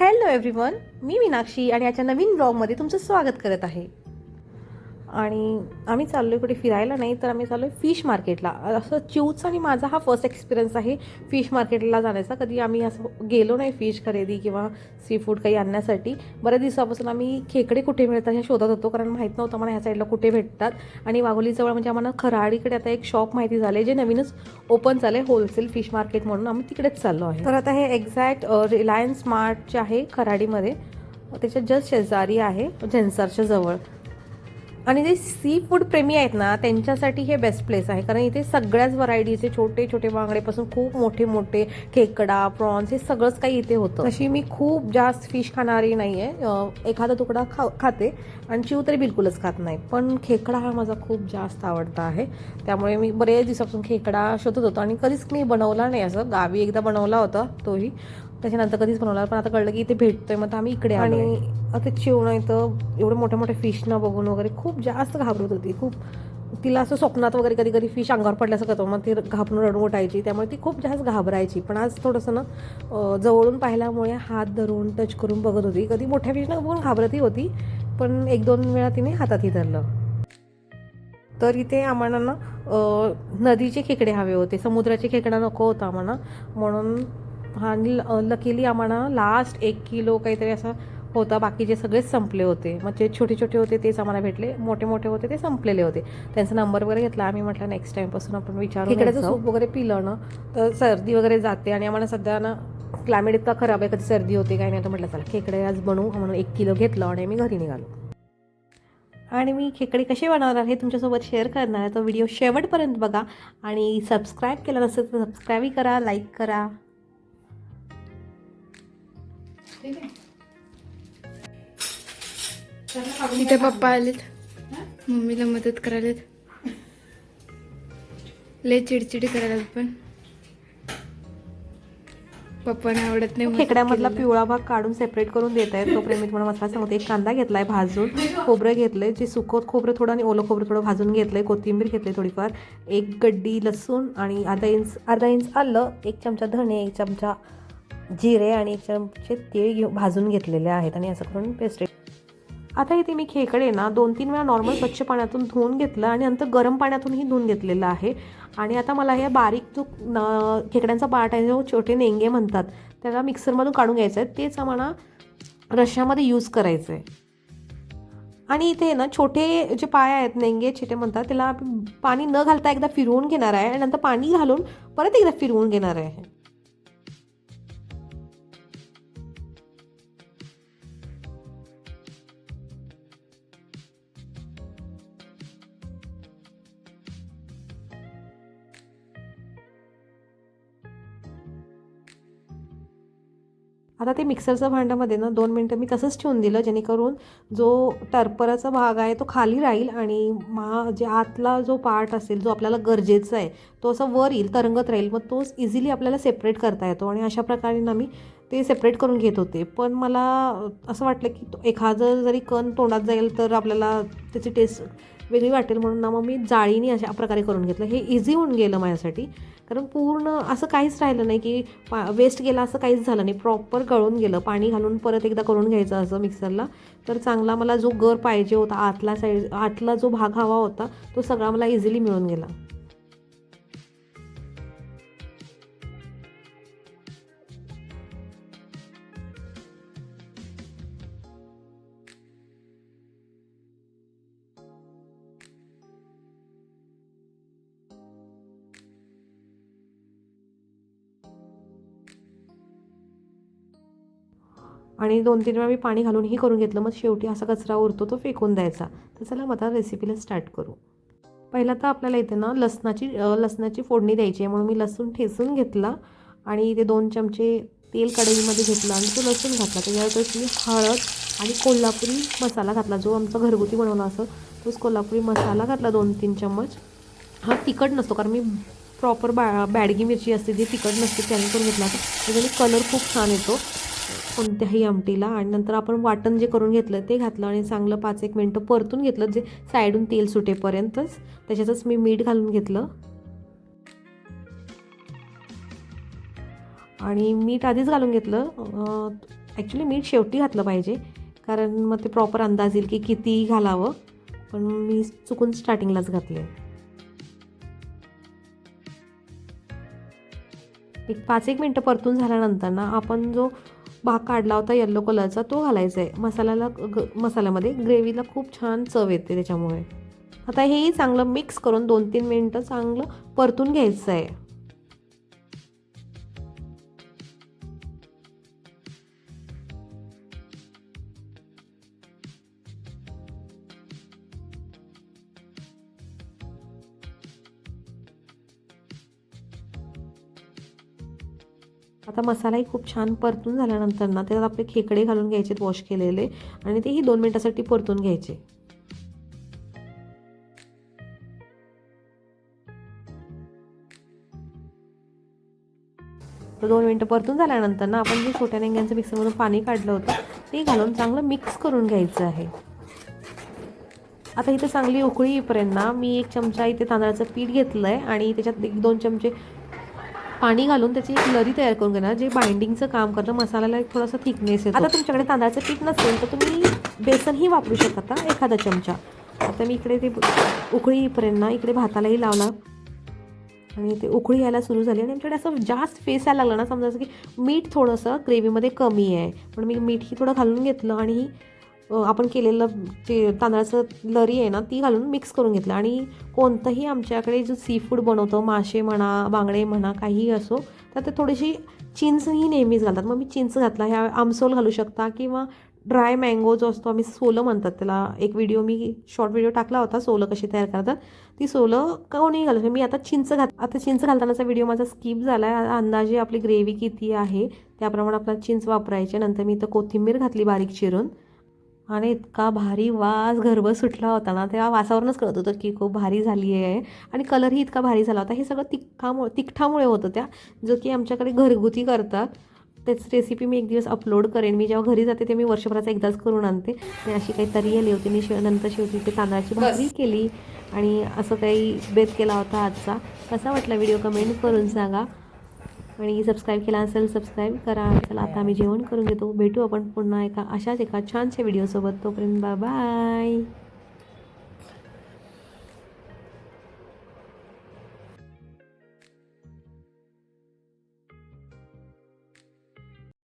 Hello everyone मी मीनाक्षी आणि याच्या नवीन ब्लॉगमध्ये तुमचं स्वागत करत आहे. आणि आम्ही चाललो आहे कुठे फिरायला नाही तर आम्ही चाललो आहे फिश मार्केटला असं चिवचा आणि माझा हा फर्स्ट एक्सपिरियन्स आहे फिश मार्केटला जाण्याचा. कधी आम्ही असं गेलो नाही फिश खरेदी किंवा सी फूड काही आणण्यासाठी. बऱ्याच दिवसापासून आम्ही खेकडे कुठे मिळतात हे शोधत होतो कारण माहीत नव्हतं मला ह्या साईडला कुठे भेटतात. आणि वाघोलीजवळ म्हणजे आम्हाला खराडीकडे आता एक शॉप माहिती झाले जे नवीनच ओपन झालं आहे होलसेल फिश मार्केट म्हणून. आम्ही तिकडेच चाललो आहे. तर आता हे एक्झॅक्ट रिलायन्स स्मार्ट जे आहे खराडीमध्ये त्याच्या जस्ट शेजारी आहे झेन्सरच्या जवळ. आणि जे सी फूड प्रेमी आहेत ना त्यांच्यासाठी हे बेस्ट प्लेस आहे. कारण इथे सगळ्याच व्हरायटीचे छोटे छोटे बांगडेपासून खूप मोठे मोठे खेकडा प्रॉन्स हे सगळंच काही इथे होतं. तशी मी खूप जास्त फिश खाणारी नाही आहे एखादा तुकडा खा खाते आणि चिव तरी बिलकुलच खात नाही. पण खेकडा हा माझा खूप जास्त आवडता आहे. त्यामुळे मी बरेच दिवसापासून खेकडा शोधत होतो आणि कधीच मी बनवला नाही असं. गावी एकदा बनवला होता तोही. त्याच्यानंतर कधीच बनवला पण आता कळलं की इथे भेटतोय मग आम्ही इकडे आणि आता चिवणं इथं एवढे मोठ्या मोठ्या फिशनं बघून वगैरे खूप जास्त घाबरत होती. खूप तिला असं स्वप्नात वगैरे कधी कधी फिश अंगावर पडल्याचं करतो मग ती घाबरून रडून उठायची त्यामुळे ती खूप जास्त घाबरायची. पण आज थोडंसं ना जवळून पाहिल्यामुळे हात धरून टच करून बघत होती. कधी मोठ्या फिशनं बघून घाबरतही होती पण एक दोन वेळा तिने हातातही धरलं. तर इथे आम्हाला ना नदीचे खेकडे हवे होते समुद्राचे खेकडा नको होता आम्हाला. म्हणून हा लकीली आम्हाला लास्ट एक किलो काहीतरी असा होता. बाकीचे सगळेच संपले होते. मग जे छोटे छोटे होते तेच आम्हाला भेटले. मोठे मोठे होते ते संपलेले होते. त्यांचा नंबर वगैरे घेतला. आम्ही म्हटलं नेक्स्ट टाईमपासून आपण विचारू खेकड्याचं सूप वगैरे पिलं ना तर सर्दी वगैरे जाते आणि आम्हाला सध्या ना क्लायमेट इतका खराब आहे. कधी सर्दी होते काही नाही. तर म्हटलं चला खेकडे आज बनवू. म्हणून एक किलो घेतलं आणि मी घरी निघालो. आणि मी खेकडे कसे बनवणार हे तुमच्यासोबत शेअर करणार आहे. तो व्हिडिओ शेवटपर्यंत बघा आणि सबस्क्राईब केला नसेल तर सबस्क्राईबही करा लाईक करा. इथे पप्पा आलेत. मम्मीला मदत करायलेत. लय चिडचिडी करायला पण. पप्पांना आवडत नाही खेकड्यामधला. पिवळा भाग काढून सेपरेट करून देत आहेत. तोपर्यंत मी तुम्हाला मसाला सांगते एक कांदा घेतलाय भाजून खोबरं घेतलंय जे सुकत खोबरं थोडं आणि ओलं खोबरं थोडं भाजून घेतलंय कोथिंबीर घेतली थोडीफार एक गड्डी लसूण आणि अर्धा इंच अर्धा इंच आलं एक चमचा धणे एक चमचा जिरे आणि चमचे तीळ घेऊ भाजून घेतलेले आहेत आणि असं करून पेस्ट आता इथे मी खेकडे ना दोन तीन वेळा नॉर्मल स्वच्छ पाण्यातून धुवून घेतलं आणि नंतर गरम पाण्यातूनही धुवून घेतलेलं आहे. आणि आता मला हे बारीक जो न- खेकड्यांचा पार्ट आहे जो छोटे नेंगे म्हणतात त्याला मिक्सरमधून काढून घ्यायचं आहे तेच आम्हाला रश्श्यामध्ये यूज करायचं आहे आणि इथे ना छोटे जे पाय आहेत नेंगे छोटे म्हणतात त्याला पाणी न घालता एकदा फिरवून घेणार आहे आणि नंतर पाणी घालून परत एकदा फिरवून घेणार आहे. आता ते मिक्सरचं भांड्यामध्ये ना दोन मिनटं मी तसंच ठेवून दिलं जेणेकरून जो टर्पराचा भाग आहे तो खाली राहील आणि मा जे आतला जो पार्ट असेल जो आपल्याला गरजेचा आहे तो असं वर येईल तरंगत राहील. मग तोच इझिली आपल्याला सेपरेट करता येतो आणि अशा प्रकारे ना मी ते सेपरेट करून घेत होते. पण मला असं वाटलं की तो एखादं जरी कण तोंडात जाईल तर आपल्याला त्याची टेस्ट वेगळी वाटेल म्हणून ना मग मी जाळीने अशा प्रकारे करून घेतलं. हे इझी होऊन गेलं माझ्यासाठी. कारण पूर्ण असं काहीच राहिलं नाही की पा वेस्ट गेला असं काहीच झालं नाही. प्रॉपर गळून गेलं. पाणी घालून परत एकदा करून घ्यायचं असं मिक्सरला तर चांगला मला जो गर पाहिजे होता आतला साईड आतला जो भाग हवा होता तो सगळा मला इझिली मिळून गेला. आणि दोन तीन वेळा मी पाणी घालूनही करून घेतलं. मग शेवटी असा कचरा उरतो तो फेकून द्यायचा. तर चला मग आता रेसिपीला स्टार्ट करू. पहिला तर आपल्याला इथे ना लसणाची लसणाची फोडणी द्यायची आहे. म्हणून मी लसूण ठेचून घेतला आणि इथे दोन चमचे तेल कढईमध्ये घेतलं आणि तो लसूण घातला. त्याच्यावर मी हळद आणि कोल्हापुरी मसाला घातला. जो आमचा घरगुती बनवला असं तोच कोल्हापुरी मसाला घातला दोन तीन चम्मच. हा तिखट नसतो कारण मी प्रॉपर बॅ बॅडगी मिरची असते जी तिखट नसते त्याने करून घेतला असं. त्याच्याने कलर खूप छान येतो. कोणत्याही आमटीला आणि नंतर आपण वाटण जे करून घेतलं ते घातलं आणि चांगलं पाच एक मिनटं परतून घेतलं जे साईडून तेल सुटेपर्यंतच त्याच्यातच मी मीठ घालून घेतलं. आणि मीठ आधीच घालून घेतलं. ॲक्च्युली मीठ शेवटी घातलं पाहिजे कारण मग ते प्रॉपर अंदाज येईल की किती घालावं. पण मी चुकून स्टार्टिंगलाच घातले एक पाच एक मिनटं परतून झाल्यानंतर ना आपण जो भाग काढला होता येल्लो कलरचा तो घालायचा आहे मसाल्याला ग मसाल्यामध्ये ग्रेव्हीला खूप छान चव येते त्याच्यामुळे. आता हेही चांगलं मिक्स करून दोन तीन मिनटं चांगलं परतून घ्यायचं आहे आता मसालाही खूप छान परतून झाल्यानंतर ना त्यात आपले खेकडे घालून घ्यायचे वॉश केलेले. आणि तेही दोन मिनटासाठी परतून घ्यायचे. तर दोन मिनटं परतून झाल्यानंतर ना आपण जे छोट्या नेंग्यांचं मिक्सरमधून पाणी काढलं होतं ते घालून चांगलं मिक्स करून घ्यायचं आहे. आता इथे चांगली उकळी येईपर्यंत ना मी एक चमचा इथे तांदळाचं पीठ घेतलं आहे आणि त्याच्यात एक दोन चमचे पाणी घालून त्याची एक लरी तयार करून घेणार जे बाइंडिंगचं काम करतं मसाल्याला एक थोडासा थिकनेस येतो. आता तुमच्याकडे तांदळाचं पीठ नसेल तर तुम्ही बेसनही वापरू शकता एखादा चमचा? आता मी इकडे ते उकळी येईपर्यंत ना इकडे भातालाही लावला आणि ते उकळी यायला सुरू झाली आणि आमच्याकडे असं जास्त फेस यायला लागलं ना समजायचं की मीठ थोडंसं ग्रेव्हीमध्ये कमी आहे. पण मी मीठही थोडं घालून घेतलं आणि ही आपण केलेलं जे तांदळाचं लरी आहे ना ती घालून मिक्स करून घेतलं. आणि कोणतंही आमच्याकडे जो सी फूड बनवतो मासे म्हणा बांगडे म्हणा काहीही असो तर ते थोडीशी चिंचही नेहमीच घालतात. मग मी चिंच घातला ह्या आमसोल घालू शकता किंवा ड्राय मँगो जो असतो आम्ही सोलं म्हणतात त्याला. एक व्हिडिओ मी शॉर्ट व्हिडिओ टाकला होता सोलं कशी तयार करतात. ती सोलं कोणीही घालू मी आता चिंच घात आता चिंच घालतानाचा व्हिडिओ माझा स्किप झाला आहे अंदाजे आपली ग्रेव्ही किती आहे त्याप्रमाणे आपल्याला चिंच वापरायची नंतर मी इथं कोथिंबीर घातली बारीक चिरून. आणि इतका भारी वास घरभर सुटला होता ना. तेव्हा वासावरूनच कळत होतं की खूप भारी झाली आहे आणि कलरही इतका भारी झाला होता. हे सगळं तिखटामुळे तिखटामुळे होतं त्या जो की आमच्याकडे घरगुती करतात. त्याच रेसिपी मी एक दिवस अपलोड करेन. मी जेव्हा घरी जाते ते मी वर्षभराचा एकदाच करून आणते. आणि अशी काही तरी आली होती. मी शेव नंतर शेवटी ते तांदळाची भाजी केली. आणि असं काही बेत केला होता आजचा. कसा वाटला व्हिडिओ कमेंट करून सांगा. आणि सबस्क्राईब केला असेल सबस्क्राईब करा. चला आता आम्ही जेवण करून घेतो. भेटू आपण पुन्हा एका अशाच एका छानशा व्हिडिओसोबत तोपर्यंत बाय बाय